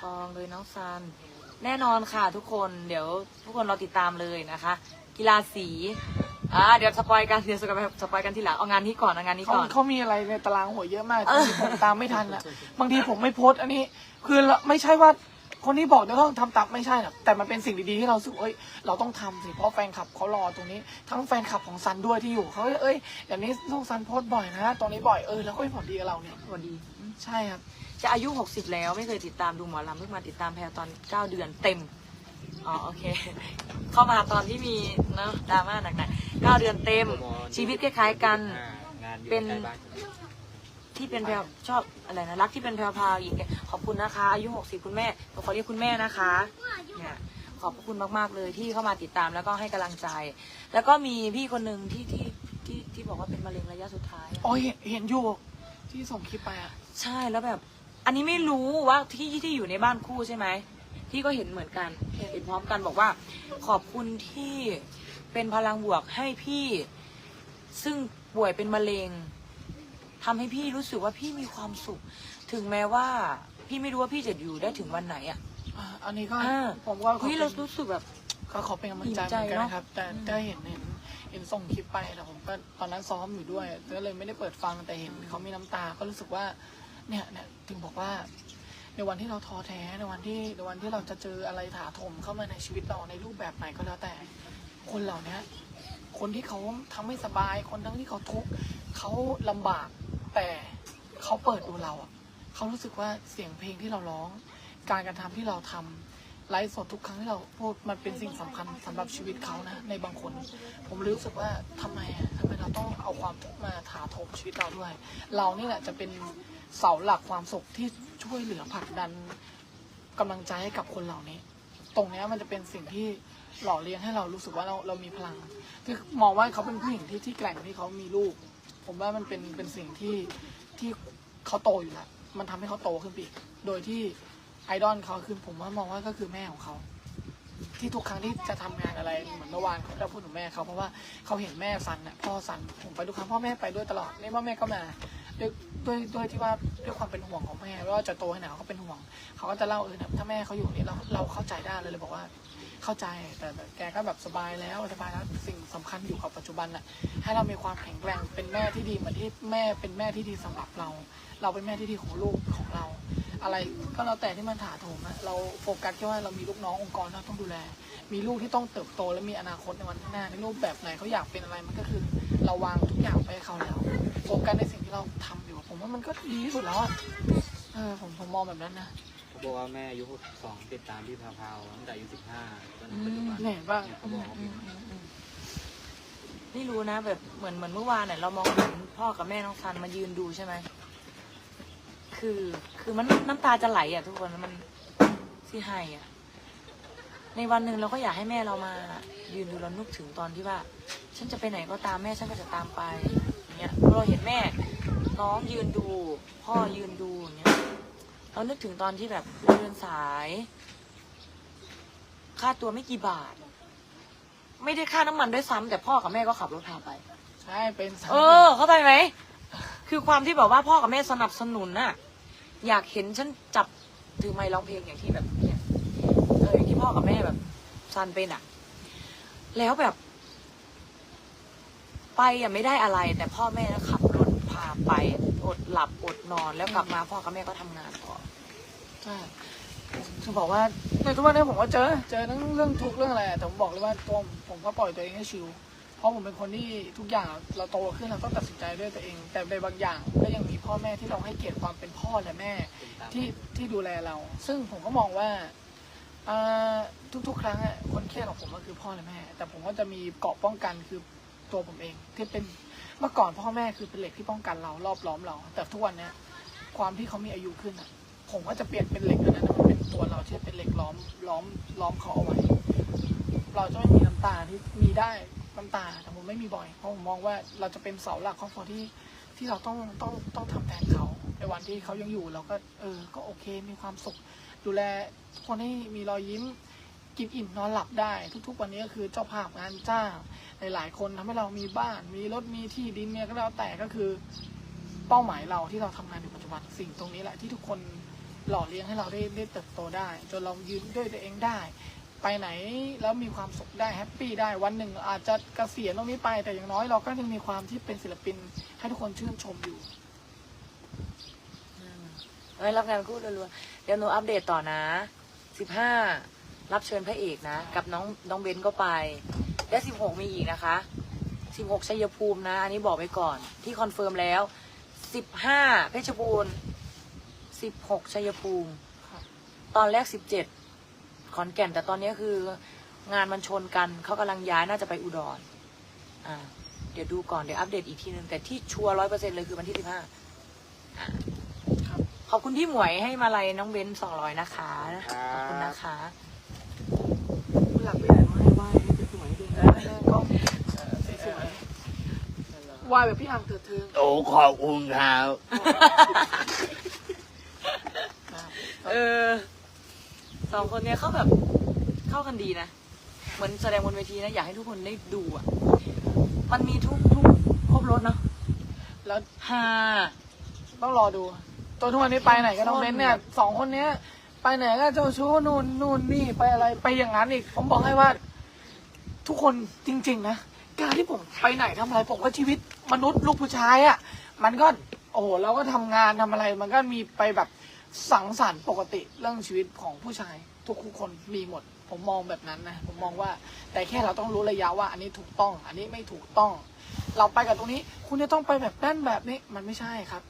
ทองเลยน้องซัน แน่นอนค่ะทุกคนเดี๋ยวทุกคนรอติดตามเลยนะคะ กีฬาสีอ่าเดี๋ยวสปอยกันเดี๋ยวสปอยสปอยกันทีหลังเอางานนี้ก่อนเอางานนี้เขาก่อน เขามีอะไรในตารางหัวเยอะมากจนผมตามไม่ทันอะบางทีผมไม่โพสต์อันนี้ คือเราไม่ใช่ว่า คนที่บอกจะต้องทำตามไม่ใช่หรอกแต่มันเป็นสิ่งดีๆที่เราสึกเอ้ยเราต้องทำสิเพราะแฟนคลับเขารอตรงนี้ ทั้งแฟนคลับของซันด้วยที่อยู่เขาเอ้ยอย่างนี้ลูกซันโพสต์บ่อยนะ ตรงนี้บ่อยเออแล้วก็เป็นผลดีกับเราเนี่ยสวัสดีใช่ครับ จะอายุ 60 แล้วไม่เคยติดตามดูหมอลำเพิ่งมาติดตามแพรตอน 9 เดือนเต็ม อ๋อโอเค เข้ามาตอนที่มีเนอะดราม่าหนักๆ9เดือนเต็ม ชีวิตคล้ายๆกันอ่างานอยู่เป็น ใกล้บ้าน ที่เป็นแพรวชอบอะไรนะรักที่เป็นแพรวพราวอีกขอบคุณนะคะ อายุ60คุณแม่ผมขอเรียกคุณแม่นะคะเนี่ยขอบคุณมาก ๆ เลยที่เข้ามาติดตามแล้วก็ให้กำลังใจ แล้วก็มีพี่คนหนึ่งที่ที่ที่ที่บอกว่าเป็นมะเร็งระยะสุดท้ายอะโอ้ยเห็นเห็นอยู่ที่ส่งคลิปไปอะ ใช่แล้วแบบ อันนี้ไม่รู้ว่าที่ที่อยู่ในบ้านคู่ใช่ไหมพี่ก็เห็นเหมือนกันเห็นพร้อมกันบอกว่า ขอบคุณที่เป็นพลังบวกให้พี่ ซึ่งป่วยเป็นมะเร็ง ทำให้พี่รู้สึกว่าพี่มีความสุข ถึงแม้ว่า พี่ไม่รู้ว่าพี่จะอยู่ได้ถึงวันไหนอะอ่าอันนี้ก็อ่าผมก็ขอเฮ้ยเป็เรานรู้สึกแบบก็ขอเป็นกำลังใจอิ่มใจเหมือนกันเนอะนะครับ แต่อืมได้เห็นเห็นเห็นส่งคลิปไปแต่ผมก็ตอนนั้นซ้อมอยู่ด้วยก็เลยไม่ได้เปิดฟังแต่เห็นเขามีน้ำตา ก็รู้สึกว่า เนี่ยเนี่ยถึงบอกว่า ในวันที่เราท้อแท้ในวันที่ในวันที่เราจะเจออะไรถาโถมเข้ามาในชีวิตเราในรูปแบบไหนก็แล้วแต่ คนเหล่านี้คนที่เขาทำไม่สบาย คนทั้งที่เขาทุกข์เขาลำบาก แต่เขาเปิดดูเราอะเขารู้สึกว่าเสียงเพลงที่เราร้อง การกระทำที่เราทำไลฟ์สดทุกครั้งที่เราพูดมันเป็นสิ่งสำคัญสำหรับชีวิตเขานะ ในบางคน ผมรู้สึกว่าทำไมทำไมเราต้องเอาความทุกข์มาถาโถมชีวิตเราด้วย เรานี่แหละจะเป็นเสาหลักความสุขที่ช่วยเหลือผลักดันกำลังใจให้กับคนเหล่านี้ ตรงนี้มันจะเป็นสิ่งที่หล่อเลี้ยงให้เรารู้สึกว่าเราเรามีพลังคือมองว่าเขาเป็นผู้หญิงที่ที่แกร่งที่เขามีลูก ผมว่ามันเป็นเป็นสิ่งที่ที่เขาโตอยู่แล้วมันทำให้เขาโตขึ้นไปอีกโดยที่ไอดอลเขาคือผมว่ามองว่าก็คือแม่ของเขาที่ทุกครั้งที่จะทำงานอะไรเหมือนเมื่อวานเขาจะพูดถึงแม่เขาเพราะว่าเขาเห็นแม่สันน่ะพ่อสันผมไปทุกครั้งพ่อแม่ไปด้วยตลอดนี่พ่อแม่ก็มา ด้วยด้วยด้วยที่ว่าด้วยความเป็นห่วงของแม่ว่าจะโตให้ไหนเขาก็เป็นห่วง เขาก็จะเล่าเออเนี่ยถ้าแม่เขาอยู่นี่เราเราเข้าใจได้เลยเลยบอกว่าเข้าใจแต่แกก็แบบสบายแล้วสบายแล้วสิ่งสำคัญอยู่กับปัจจุบันน่ะให้เรามีความแข็งแกร่งเป็นแม่ที่ดีเหมือนที่แม่เป็นแม่ที่ดีสำหรับเรา เราเป็นแม่ที่ดีของลูกของเรา อะไรก็แล้วแต่ที่มันถาโถมอะเราโฟกัสแค่ว่าเรามีลูกน้ององค์กรที่เราต้องดูแล มีลูกที่ต้องเติบโตและมีอนาคตในวันข้างหน้าในรูปแบบไหนเขาอยากเป็นอะไรมันก็คือ เราวางทุกอย่างไปให้เขาแล้วโฟกัสในสิ่งที่เราทำอยู่ ผมว่ามันก็ดีที่สุดแล้วอะเออผมผมมองแบบนั้นนะเขาบอกว่าแม่อายุ62ติดตามพี่พาวๆตั้งแต่อายุ15จนปัจจุบันเนี่ยว่าเนี่ยเขาบอกว่าอืพี่มอืมอืมไม่รู้นะแบบเหมือนเหมือนเมื่อวานเนี่ยเรามองเห็นพ่อกับแม่น้องซันมายืนดูใช่ไหมคือคือมันน้ำตาจะไหลอะทุกคนมันสิให้อะ ในวันหนึ่งเราก็อยากให้แม่เรามายืนดูเรานึกถึงตอนที่ว่า ฉันจะไปไหนก็ตามแม่ฉันก็จะตามไปอย่างเงี้ยพอเราเห็นแม่น้องยืนดู พ่อยืนดูอย่างเงี้ยเรานึกถึงตอนที่แบบเราเดินสาย ค่าตัวไม่กี่บาท ไม่ได้ค่าน้ำมันด้วยซ้ำแต่พ่อกับแม่ก็ขับรถพาไป ใช่เป็นสาเออ เข้าใจไหม คือความที่แบบว่าพ่อกับแม่สนับสนุนน่ะ อยากเห็นฉันจับถือไมค์ร้องเพลงอย่างที่แบบเนี่ยเอออย่างที่พ่ อกับแม่แบบซันเป็นอะแล้วแบบ ไปอะไม่ได้อะไร แต่พ่อแม่ขับรถพาไป อดหลับอดนอนแล้วกลับมาพ่อกับแม่ก็ทำงานต่อใช่จะบอกว่าในทุกวันนี้ผมก็เจอ เจอทั้งเรื่องทุกข์เรื่องอะไรอะแต่ผมบอกเลยว่าตัวผมผมก็ปล่อยตัวเองให้ชิลเพราะผมเป็นคนที่ทุกอย่างเราโตขึ้นเราต้องตัดสินใจด้วยตัวเอง แต่ในบางอย่างก็ยังมีพ่อแม่ที่เราให้เกียรติความเป็นพ่อและแม่ ที่ที่ดูแลเรา ซึ่งผมก็มองว่า ทุกๆ ครั้งอะคนเครียดของผมก็คือพ่อและแม่ แต่ผมก็จะมีเกราะป้องกันคือตัวผมเอง ที่เป็นเมื่อก่อนพ่อแม่คือเป็นเหล็กที่ป้องกันเรารอบล้อมเรา แต่ทุกวันเนี้ยความที่เขามีอายุขึ้นอะผมก็จะเปลี่ยนเป็นเหล็กอันนั้นนะมันเป็นตัวเราที่เป็นเหล็กล้อมล้อมล้อมเขาเอาไว้ เราจะไม่มีน้ำตาที่มีได้น้ำตาแต่ผมไม่มีบ่อยเพราะผมมองว่าเราจะเป็นเสาหลักครอบครัวที่ที่เราต้องต้องต้องทำแทนเขาในวันที่เขายังอยู่เราก็เออก็โอเคมีความสุข ดูแลทุกคนให้มีรอยยิ้ม กินอิ่มนอนหลับได้ ทุกๆ วันนี้ก็คือเจ้าภาพงานจ้างหลายๆคนทำให้เรามีบ้าน มีรถมีที่ดินเนี่ยก็แล้วแต่ก็คือเป้าหมายเราที่เราทำงานอยู่ปัจจุบันสิ่งตรงนี้แหละที่ทุกคนหล่อเลี้ยงให้เราได้ได้เติบโตได้ จนเรายืนด้วยตัวเองได้ ไปไหนแล้วมีความสุขได้แฮปปี้ได้วันหนึ่งอาจจะเกษียณตรงนี้ไปแต่อย่างน้อยเราก็ยังมีความที่เป็นศิลปินให้ทุกคนชื่นชมอยู่ เอ้ยรับงานคู่รัวๆเดี๋ยวหนูอัปเดตต่อนะสิบห้ารับเชิญพระเอกนะ กับน้องน้องเบนก็ไป และสิบหกมีอีกนะคะสิบหกชัยภูมินะ อันนี้บอกไว้ก่อน ที่คอนเฟิร์มแล้วสิบห้าเพชรบูรณ์สิบหกชัยภูมิครับตอนแรกสิบเจ็ดขอนแก่น แต่ตอนนี้คืองานมันชนกันเขากำลังย้ายน่าจะไปอุดรอ่าเดี๋ยวดูก่อนเดี๋ยวอัปเดตอีกทีนึงแต่ที่ชัวร์ร้อยเปอร์เซ็นเลยคือวันที่สิบห้าครับ ขอบคุณพี่หมวยให้มาลัยน้องเบนสองร้อยนะคะ ขอบคุณนะคะหลักไปไหนมาให้ไหว้ให้สวยๆด้วยนะให้กล้องเอ่อสวยๆไหว้แบบพี่อ่างเถิดเทิงโอ้ขอบคุณครับนะครับเออสองคนเนี้ยเขาแบบเข้ากันดีนะ เหมือนแสดงบนเวทีนะ อยากให้ทุกคนได้ดูอะ มันมีทุกทุกครบรถเนาะแล้วฮาต้องรอดู ตัวทุกวันนี้ไปไหนก็ต้องเบ้นเนี่ยสองคนเนี้ย ไปไหนก็เจ้าชู้นู่นนู่นนี่ไปอะไรไปอย่างนั้นอีก ผมบอกให้ว่า ทุกคนจริง ๆ นะการที่ผมไปไหนทำอะไรผมก็ชีวิตมนุษย์ลูกผู้ชายอะ่ะ มันก็โอ้โหเราก็ทำงานทำอะไร มันก็มีไปแบบสังสรรค์ปกติเรื่องชีวิตของผู้ชาย ทุกคนมีหมด ผมมองแบบนั้นนะผมมองว่า แต่แค่เราต้องรู้ระยะว่า อันนี้ถูกต้อง อันนี้ไม่ถูกต้อง เราไปกับตรงนี้ คุณจะต้องไปแบบนั่นแบบนี้มันไม่ใช่ครับ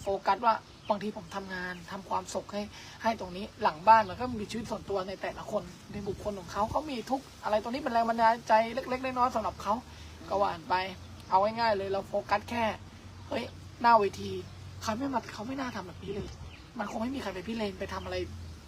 โฟกัสว่า บางทีผมทำงานทำความสุขให้ให้ตรงนี้หลังบ้านมันก็มีชีวิตส่วนตัวในแต่ละคนในบุคคลของเขาเขามีทุกอะไรตรงนี้เป็นแรงบันดาลใจเล็กๆน้อยๆสำหรับเขาก็ว่านไป เอาง่ายๆเลยเราโฟกัสแค่เฮ้ยหน้าเวทีเขาไม่มาเขาไม่น่าทำแบบนี้เลย มันคงไม่มีใครไปพี่เลนไปทำอะไร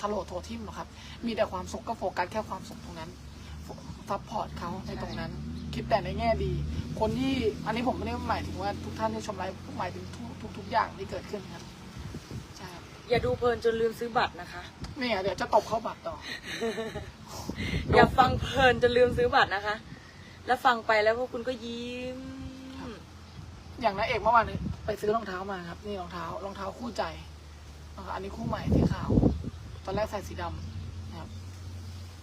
ทะโลโททิมหรอกครับ มีแต่ความสุขก็โฟกัสแค่ความสุขตรงนั้นซัพพอร์ตเขาในตรงนั้น คิดแต่ในแง่ดี คนที่อันนี้ผมไม่ได้หมายถึงว่าทุกท่านที่ชมไลฟ์หมายถึงทุกทุกทุกอย่างที่เกิดขึ้นครับ อย่าดูเพลินจนลืมซื้อบัตรนะคะ เนี่ยเดี๋ยวจะตบเข้าบัตรต่อ อย่าฟังเพลินจนลืมซื้อบัตรนะคะ แล้วฟังไปแล้วพวกคุณก็ยิ้ม อย่างนายเอกเมื่อวานนี้ไปซื้อรองเท้ามาครับ นี่รองเท้ารองเท้าคู่ใจนะครับอันนี้คู่ใหม่สีขาว ตอนแรกใส่สีดำนะครับ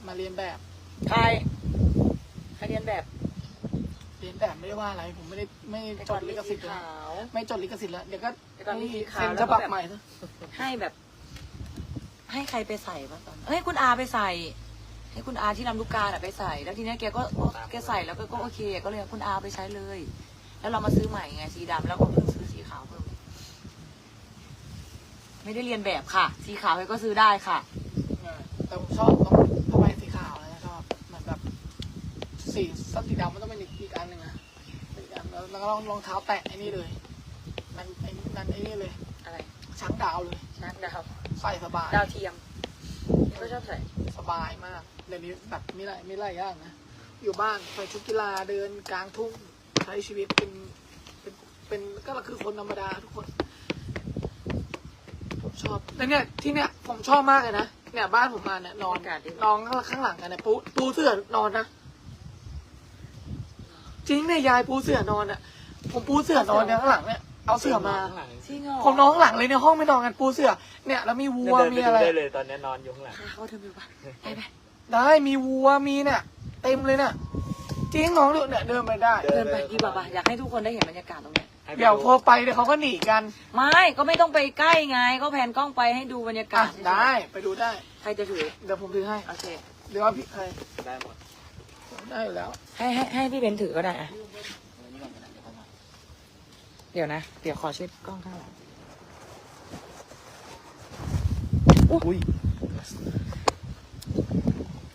มาเรียนแบบ ใคร ใครเรียนแบบ เรียนแบบไม่ได้ว่าอะไรผมไม่ได้ไม่จดลิขสิทธิ์สีเลยขาวไม่จดลิขสิทธิ์แล้วเดี๋ยวก็แต่ก่อนมีสีขาวเซ็นแล้วก็ฉบับแบบ ใหม่ซะให้แบบ ให้ใครไปใส่บ้างตอนเอ้ยคุณอาไปใส่ ให้คุณอาที่ลำลูกกาน่ะไปใส่ แล้วทีเนี้ยแกก็แกใส่แล้วก็ก็โอเค ก็เลยเอาคุณอาไปใช้เลย แล้วเรามาซื้อใหม่ไงสีดำแล้วก็เพิ่งซื้อสีขาวเพิ่มไม่ได้เรียนแบบค่ะ สีขาวใครก็ซื้อได้ค่ะ แต่ผมชอบตรงผ้าใบสีขาวนะชอบเหมือนแบบ สีสักสีดำมันต้องเป็นอีกอีกอันหนึ่งนะสีดำแล้วแล้วก็รองรองเท้าแตะไอ้นี่เลยนั่นไอ้นั่นไอ้นี่เลยอะไรช้างดาวเลยนักดาวใส่สบายดาวเทียมนี่ก็ชอบใส่สบายมากเดี๋ยวนี้แบบมีหลายมีหลายอย่างนะอยู่บ้านใส่ชุดกีฬาเดินกลางทุ่งใช้ชีวิตเป็นเป็นเป็นก็คือคนธรรมดาทุกคนผมชอบแล้วเนี่ยที่เนี่ยผมชอบมากเลยนะเนี่ยบ้านผมมาเนี่ยนอนนอนข้างหลังกันเนี่ยปูปูเสื่อนอนนะ จริงเนี่ยยายปูเสื่อนอนอะ ผมปูเสื่อนอนเนี่ยข้างหลังเนี่ยเอาเสื่อมา ข้างหลังจริงเหรอผมนอนข้างหลังเลยในห้องไม่นอนกันปูเสื่อเนี่ยแล้วมีวัวเดินมีไปอะไร ดูได้เลยตอนนี้นอนอยู่ข้างหลัง พาเขาเดินไปปะไปไปได้มีวัวมีเนี่ยเต็มเลยเนี่ยจริงน้องดูเนี่ยเดินไปได้ เดินไปดีกว่าปะอยากให้ทุกคนได้เห็นบรรยากาศตรงเนี้ยให้ไปเดี๋ยวพอไปเดี๋ยวเขาก็หนีกันไม่ก็ไม่ต้องไปใกล้ไง ก็แผนกล้องไปให้ดูบรรยากาอะศได้ไปดูได้ ใครจะถือเดี๋ยวผมถือให้ โอเคหรือว่าพี่ใครได้หมด ได้อยู่แล้ว ให้ให้ให้พี่เบนถือก็ได้อะเดี๋ยวนะ เดี๋ยวขอเช็ดกล้องข้างหลังอุ้ย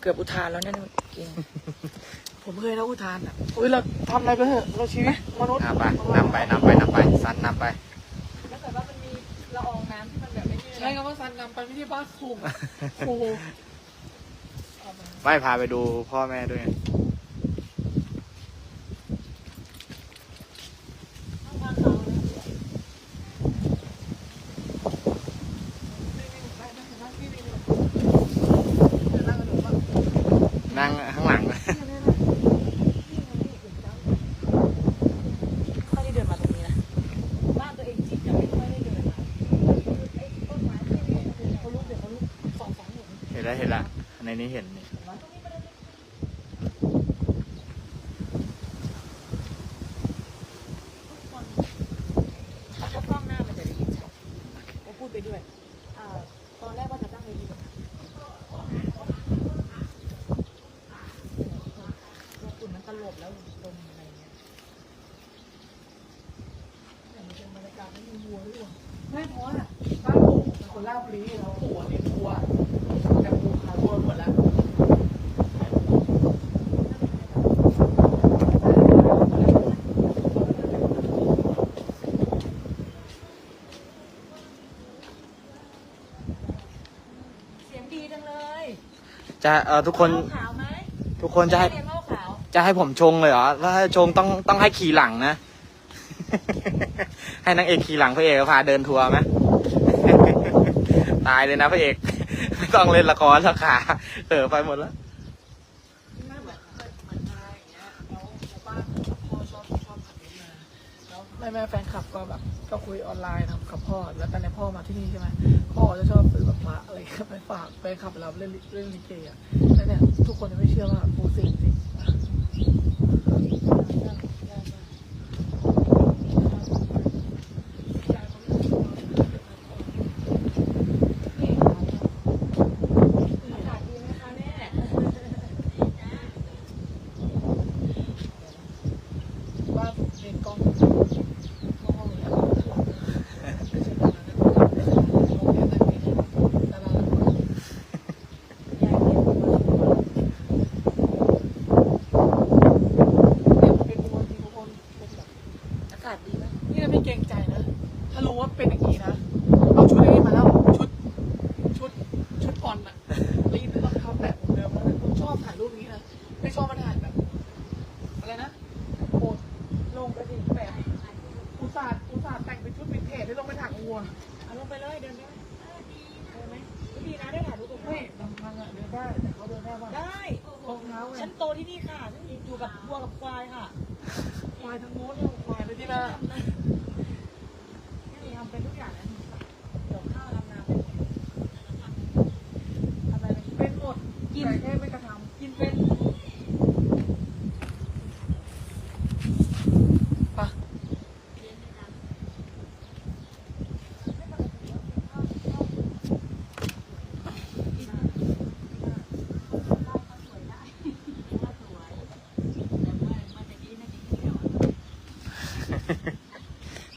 เกือบอุทานแล้วเนี่ยเมื่อกิน ผมเคยนะอุทานอะอุ้ยเราทำอะไรไปเถอะเราชีวิตมนุษย์นำไปนำไปนำไปนำไปซันนำไปถ้าเกิดว่ามันมีละอองน้ำที่มันแบบไม่ยืดใช้คำว่าซันนำไปไม่ใช่บ้านคุมครูไม่พาไปดูพ่อแม่ด้วย นั่งข้างหลัง ค่อยได้เดินมาตรงนี้นะ บ้านตัวเองจิตยังไม่ค่อยได้เดินมาไอ้ต้นไม้ที่นี่คือไง เห็นแล้วเห็นแล้วในนี้เห็นนี่ ถ้ากล้องหน้ามันจะได้ยินชัดก็พูดไปด้วยอ่าตอนแรกว่าจะตั้งเวทีตัวฝุ่นมันตลบแล้วลมอะไรเงี้ย ไม่เพราะว่าบ้านปู่เป็นคนเล่าบุรีแล้วปู่อะเลี้ยงวัวแต่ปู่ขายวัวหมดแล้ว เสียงดีจังเลย จะเออทุกคนเหล้าขาวไหมทุกคนจะให้เรียนเหล้าขาวจะให้ผมชงเลยเหรอถ้าให้ชงต้องต้องให้ขี่หลังนะ ให้นางเอกขี่หลังพระเอกพาเดินทัวร์ไหม ตายเลยนะพระเอก ไม่ต้องเล่นละครแล้วขาเออไปหมดแล้วเหมือนเหมือนเหมือนมาอย่างเงี้ยแล้วแล้วบ้านพ่อชอบชอบขับรถมาแล้วแม่แม่แฟนคลับก็แบบก็คุยออนไลน์ทำกับพ่อแล้วตอนนี้พ่อมาที่นี่ใช่ไหม พ่อจะชอบซื้อแบบพระอะไรไปฝากไปขับเราเล่นเล่นลิเกอะแล้วเนี่ยทุกคนจะไม่เชื่อว่าปู่สิงจริง อากาศดีไหมคะแม่ ว่าเรียนกล้องห้องเนี่ยโรงเรียนนั่นเองดาราละคร ยายเรียนมา เป็นคนที่ทุกคนเป็นแบบ อากาศดีไหม นี่เราไม่เกรงใจนะ ถ้ารู้ว่าเป็นอย่างนี้นะ เอาชุดนี้มาแล้ว ชุด ชุด ชุดบอลอะรีดรองเท้าแตะเหมือนเดิมแล้วนะผมชอบถ่ายรูปนี้นะ ไม่ชอบมาถ่ายแบบ อะไรนะโอ้ล งไปดิแบบอุตส่าห์อุตส่าห์แต่งเป็นชุดวินเทจได้ลงไปถ่ายวัวเอาลงไปเลยเดินได้เดินไหมดีนะได้ถ่ายรูปกับเฮ้ยลำพังอะเดินได้แต่เขาเดินได้ป่ะได้รองเท้าไงฉันโตที่นี่ค่ะฉันอยู่กับวัวกับควายค่ะควายทั้งโน้นเนี่ยควายเลยที่น่านี่ทำเป็นทุกอย่างนะเดี๋ยวข้าวทำนาเป็นหมดทำอะไรเป็นเป็นหมดกินแต่แค่